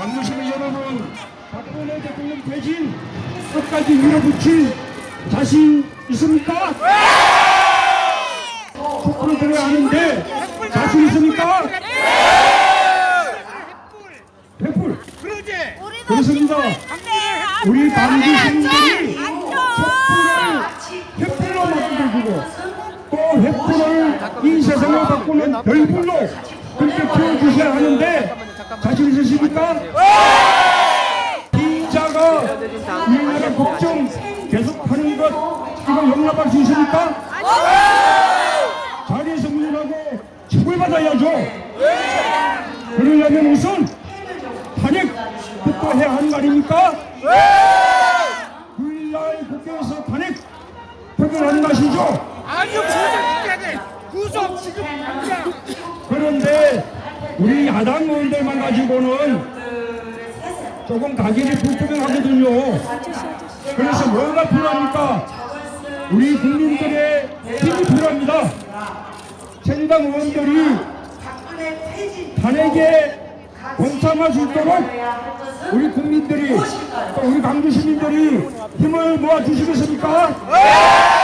박무심의 여러분 박근혜 대통령 대신 끝까지 밀어붙일 자신 있습니까? 촛불을 들어야 하는데 자신 있습니까? 백불 그렇습니다 우리 반기 신들이 촛불을 횃불로 만들고 또 횃불을 이 세상을 바꾸는 별불로 그렇게 키워주셔야 하는데 있으십니까? 피의자가 우리나라 걱정 계속하는 것 이거 용납할 수 있습니까? 자리에서 물러나고 처벌받아야죠. 그러려면 우선 탄핵부터 해야 하는 거 아닙니까? 9일날 국회에서 탄핵 표결하는 것이죠. 아니요 구속 지금. 그런데 우리 야당 의원들만 가지고는 조금 가격이 불투명하거든요. 그래서 뭐가 필요합니까? 우리 국민들의 힘이 필요합니다. 새누리당 의원들이 탄핵에 동참할 수 있도록 우리 국민들이 또 우리 광주 시민들이 힘을 모아 주시겠습니까?